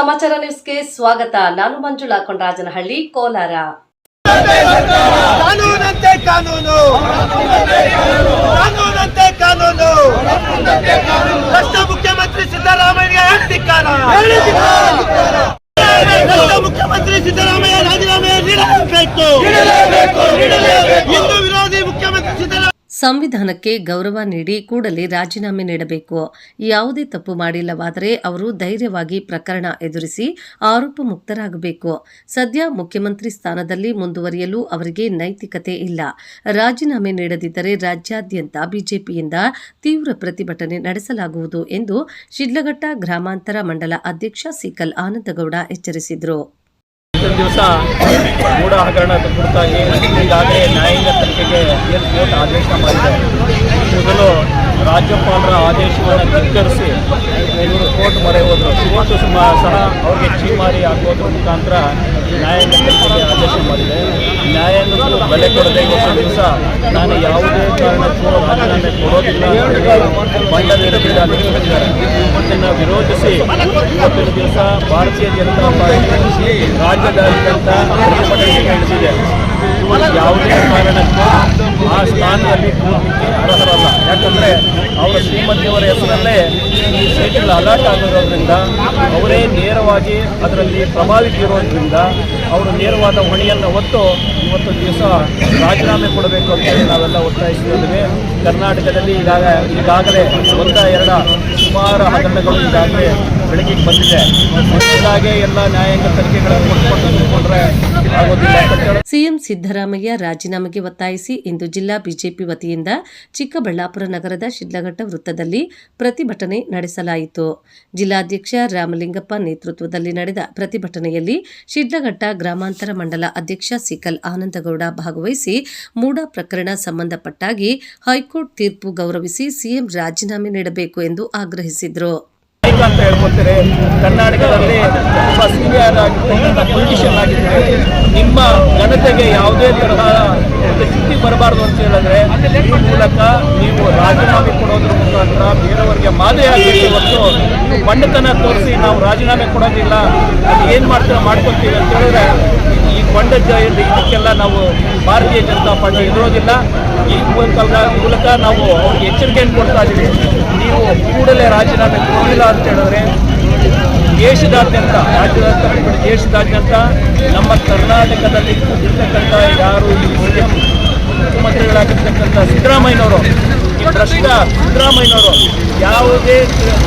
ಸಮಾಚಾರ ನ್ಯೂಸ್ಗೆ ಸ್ವಾಗತ. ನಾನು ಮಂಜುಳಾ ಕೊಂಡರಾಜನಹಳ್ಳಿ ಕೋಲಾರ. ಕಾನೂನಂತೆ ಕಾನೂನು. ಕಾನೂನಂತೆ ಕಾನೂನು. ಮುಖ್ಯಮಂತ್ರಿ ಸಿದ್ದರಾಮಯ್ಯ ಧಿಕ್ಕಾರ ಮುಖ್ಯಮಂತ್ರಿ ಸಿದ್ದರಾಮಯ್ಯ ರಾಜೀನಾಮೆ ನೀಡಲೇಬೇಕು. ಸಂವಿಧಾನಕ್ಕೆ ಗೌರವ ನೀಡಿ ಕೂಡಲೇ ರಾಜೀನಾಮೆ ನೀಡಬೇಕು. ಯಾವುದೇ ತಪ್ಪು ಮಾಡಿಲ್ಲವಾದರೆ ಅವರು ಧೈರ್ಯವಾಗಿ ಪ್ರಕರಣ ಎದುರಿಸಿ ಆರೋಪ ಮುಕ್ತರಾಗಬೇಕು ಸದ್ಯ ಮುಖ್ಯಮಂತ್ರಿ ಸ್ಥಾನದಲ್ಲಿ ಮುಂದುವರಿಯಲು ಅವರಿಗೆ ನೈತಿಕತೆ ಇಲ್ಲ. ರಾಜೀನಾಮೆ ನೀಡದಿದ್ದರೆ ರಾಜ್ಯಾದ್ಯಂತ ಬಿಜೆಪಿಯಿಂದ ತೀವ್ರ ಪ್ರತಿಭಟನೆ ನಡೆಸಲಾಗುವುದು ಎಂದು ಶಿಡ್ಲಘಟ್ಟ ಗ್ರಾಮಾಂತರ ಮಂಡಲ ಅಧ್ಯಕ್ಷ ಸಿಕಲ್ ಆನಂದಗೌಡ ಎಚ್ಚರಿಸಿದರು. ಇವತ್ತಿನ ದಿವಸ ಮೂಢ ಹಗರಣ ಕುರಿತಾಗಿ ಈಗಾಗಲೇ ನ್ಯಾಯಾಂಗ ತನಿಖೆಗೆ ಏನು ಕೋರ್ಟ್ ಆದೇಶ ಮಾಡಿದೆ. ಮೊದಲು ರಾಜ್ಯಪಾಲರ ಆದೇಶವನ್ನು ಧಿಕ್ಕರಿಸಿ ಇವರು ಕೋರ್ಟ್ ಮೊರೆ ಹೋದರು. ಕೋರ್ಟ್ ಸುಮಾರು ಸಹ ಅವ್ರಿಗೆ ಚೀಮಾರಿ ಹಾಕೋದ್ರ ಮುಖಾಂತರ ನ್ಯಾಯಾಂಗ ತನಿಖೆಗೆ ಆದೇಶ ಮಾಡಿದೆ. ನ್ಯಾಯಾಂಗಕ್ಕೂ ಬೆಲೆ ಕೊಡದೆ ದಿವಸ ನಾನು ಯಾವುದೇ ಕಾರಣಕ್ಕೂ ರಾಜೀನಾಮೆ ಕೊಡೋದಿಲ್ಲ ಬಂಡದ ನಿಂತಿದ್ದಾರೆ ಇದನ್ನು ವಿರೋಧಿಸಿ ಇವತ್ತಿನ ದಿವಸ ಭಾರತೀಯ ಜನತಾ ಪಾರ್ಟಿ ರಾಜ್ಯದಾದ್ಯಂತ ಪ್ರತಿಭಟನೆಗೆ ನಡೆಸಿದೆ ಯಾವುದೇ ಕಾರಣಕ್ಕೂ ಆ ಸ್ಥಾನದಲ್ಲಿ ಅರ್ಹರಲ್ಲ. ಯಾಕಂದರೆ ಅವರ ಶ್ರೀಮತಿಯವರ ಹೆಸರಲ್ಲೇ ಈ ಸೈಟ್ಗಳು ಅಲರ್ಟ್ ಆಗಿರೋದ್ರಿಂದ ಅವರೇ ನೇರವಾಗಿ ಅದರಲ್ಲಿ ಪ್ರಭಾವಿತ ಇರೋದ್ರಿಂದ ಅವರು ನೇರವಾದ ಹೊಣೆಯನ್ನು ಹೊತ್ತು ಇವತ್ತು ದಿವಸ ರಾಜೀನಾಮೆ ಕೊಡಬೇಕು ಅಂತೇಳಿ ನಾವೆಲ್ಲ ಒತ್ತಾಯಿಸಿದ್ದೇವೆ. ಕರ್ನಾಟಕದಲ್ಲಿ ಈಗಾಗ ಈಗಾಗಲೇ ಒಂದ, ಎರಡ, ಸುಮಾರು ಹಗರಣಗಳು ಈಗಾಗಲೇ ಬೆಳಕಿಗೆ ಬಂದಿದೆ. ಹಾಗೆ ಎಲ್ಲ ನ್ಯಾಯಾಂಗ ತನಿಖೆಗಳನ್ನು ಹೇಳಿ ಸಿಎಂ ಸಿದ್ದರಾಮಯ್ಯ ರಾಜೀನಾಮೆಗೆ ಒತ್ತಾಯಿಸಿ ಇಂದು ಜಿಲ್ಲಾ ಬಿಜೆಪಿ ವತಿಯಿಂದ ಚಿಕ್ಕಬಳ್ಳಾಪುರ ನಗರದ ಶಿಡ್ಲಘಟ್ಟ ವೃತ್ತದಲ್ಲಿ ಪ್ರತಿಭಟನೆ ನಡೆಸಲಾಯಿತು. ಜಿಲ್ಲಾಧ್ಯಕ್ಷ ರಾಮಲಿಂಗಪ್ಪ ನೇತೃತ್ವದಲ್ಲಿ ನಡೆದ ಪ್ರತಿಭಟನೆಯಲ್ಲಿ ಶಿಡ್ಲಘಟ್ಟ ಗ್ರಾಮಾಂತರ ಮಂಡಲ ಅಧ್ಯಕ್ಷ ಸಿಕಲ್ ಆನಂದಗೌಡ ಭಾಗವಹಿಸಿ ಮೂಡ ಪ್ರಕರಣ ಸಂಬಂಧಪಟ್ಟಾಗಿ ಹೈಕೋರ್ಟ್ ತೀರ್ಪು ಗೌರವಿಸಿ ಸಿಎಂ ರಾಜೀನಾಮೆ ನೀಡಬೇಕು ಎಂದು ಆಗ್ರಹಿಸಿದರು. ಅಂತ ಹೇಳ್ಕೊಳ್ತಾರೆ ಕರ್ನಾಟಕದಲ್ಲಿ ತುಂಬ ಸೀನಿಯರ್ ಪೊಲಿಟಿಷಿಯನ್ ಆಗಿದ್ರೆ ನಿಮ್ಮ ಘನತೆಗೆ ಯಾವುದೇ ತರಹ ಒಂದು ಬರಬಾರ್ದು ಅಂತ ಹೇಳಿದ್ರೆ ಈ ಮೂಲಕ ನೀವು ರಾಜೀನಾಮೆ ಕೊಡೋದ್ರ ಮುಖಾಂತರ ಬೇರೆಯವರಿಗೆ ಮಾದರಿ ಆಗಬೇಕು ಹೊತ್ತು ನೀವು ಬಂಡತನ ತೋರಿಸಿ ನಾವು ರಾಜೀನಾಮೆ ಕೊಡೋದಿಲ್ಲ, ಅದು ಏನು ಮಾಡ್ತೀರಾ ಮಾಡ್ಕೊತೀವಿ ಅಂತ ಹೇಳಿದ್ರೆ ಈ ಬಂಡ ಇದಕ್ಕೆಲ್ಲ ನಾವು ಭಾರತೀಯ ಜನತಾ ಪಾರ್ಟಿ ಇರೋದಿಲ್ಲ. ಈ ಮೂಲಕ ಮೂಲಕ ನಾವು ಅವ್ರಿಗೆ ಎಚ್ಚರಿಕೆಯನ್ನು ಕೊಡ್ತಾ ಇದ್ದೀವಿ ನೀವು ಕೂಡಲೇ ರಾಜೀನಾಮೆ ಕೊಡಲಿಲ್ಲ ಅಂತ ಹೇಳಿದ್ರೆ ದೇಶದಾದ್ಯಂತ, ರಾಜ್ಯದಾದ್ಯಂತ, ದೇಶದಾದ್ಯಂತ ನಮ್ಮ ಕರ್ನಾಟಕದಲ್ಲಿ ಇರ್ತಕ್ಕಂಥ ಯಾರು ಈ ಮುಖ್ಯಮಂತ್ರಿಗಳಾಗಿರ್ತಕ್ಕಂಥ ಸಿದ್ದರಾಮಯ್ಯನವರು, ಈ ಭ್ರಷ್ಟ ಸಿದ್ದರಾಮಯ್ಯನವರು ಯಾವುದೇ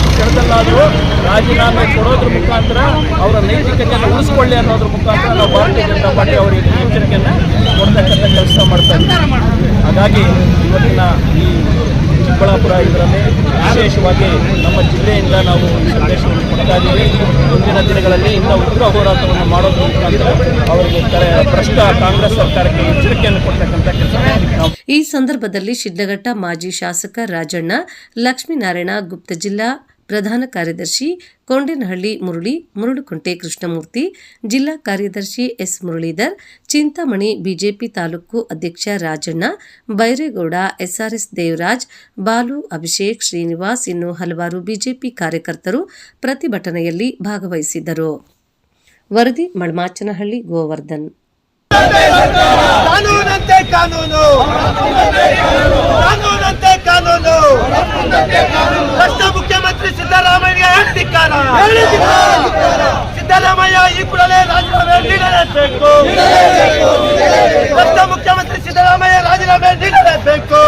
ಕ್ಷಣದಲ್ಲಾದರೂ ರಾಜೀನಾಮೆ ಕೊಡೋದ್ರ ಮುಖಾಂತರ ಅವರ ನೈತಿಕತೆಯನ್ನು ಉಳಿಸ್ಕೊಳ್ಳಿ ಅನ್ನೋದ್ರ ಮುಖಾಂತರ ನಾವು ಭಾರತೀಯ ಜನತಾ ಪಾರ್ಟಿ ಅವರಿಗೆ ಎಚ್ಚರಿಕೆಯನ್ನು ಕೊಡ್ತಕ್ಕಂಥ ಕೆಲಸ ಮಾಡ್ತಾ ಹಾಗಾಗಿ ಇವತ್ತಿನ ಈ ಚಿಕ್ಕಬಳ್ಳಾಪುರ ಇದರಲ್ಲಿ ವಿಶೇಷವಾಗಿ ನಮ್ಮ ಜಿಲ್ಲೆಯಿಂದ ನಾವು ಈ ಸಂದೇಶವನ್ನು ಕೊಡ್ತಾ ಇದ್ದೀವಿ. ಮುಂದಿನ ದಿನಗಳಲ್ಲಿ ಇಂಥ ಉಗ್ರ ಹೋರಾಟವನ್ನು ಮಾಡೋದ್ರ ಮುಖಾಂತರ ಅವರಿಗೆ ಭ್ರಷ್ಟ ಕಾಂಗ್ರೆಸ್ ಸರ್ಕಾರಕ್ಕೆ ಎಚ್ಚರಿಕೆಯನ್ನು ಕೊಡ್ತಕ್ಕಂಥ ಕೆಲಸ ಈ ಸಂದರ್ಭದಲ್ಲಿ ಶಿಡ್ಲಘಟ್ಟ ಮಾಜಿ ಶಾಸಕ ರಾಜಣ್ಣ, ಲಕ್ಷ್ಮೀನಾರಾಯಣ, ಗುಪ್ತ ಜಿಲ್ಲಾ ಪ್ರಧಾನ ಕಾರ್ಯದರ್ಶಿ ಕೊಂಡೇನಹಳ್ಳಿ ಮುರಳಿ, ಮುರುಳುಕುಂಟೆ ಕೃಷ್ಣಮೂರ್ತಿ, ಜಿಲ್ಲಾ ಕಾರ್ಯದರ್ಶಿ ಎಸ್ ಮುರಳೀಧರ್, ಚಿಂತಾಮಣಿ ಬಿಜೆಪಿ ತಾಲೂಕು ಅಧ್ಯಕ್ಷ ರಾಜಣ್ಣ, ಬೈರೇಗೌಡ, ಎಸ್ಆರ್ಎಸ್ ದೇವರಾಜ್, ಬಾಲು ಅಭಿಷೇಕ್ ಶ್ರೀನಿವಾಸ್ ಇನ್ನು ಹಲವಾರು ಬಿಜೆಪಿ ಕಾರ್ಯಕರ್ತರು ಪ್ರತಿಭಟನೆಯಲ್ಲಿ ಭಾಗವಹಿಸಿದ್ದರು. ವರದಿ, ಮಳಮಾಚನಹಳ್ಳಿ, ಗೋವರ್ಧನ್. ಕೂಡಲೇ ರಾಜೀನಾಮೆ ನೀಡಲೇಬೇಕು ಮುಖ್ಯಮಂತ್ರಿ ಸಿದ್ದರಾಮಯ್ಯ ರಾಜೀನಾಮೆ ನೀಡಲೇಬೇಕು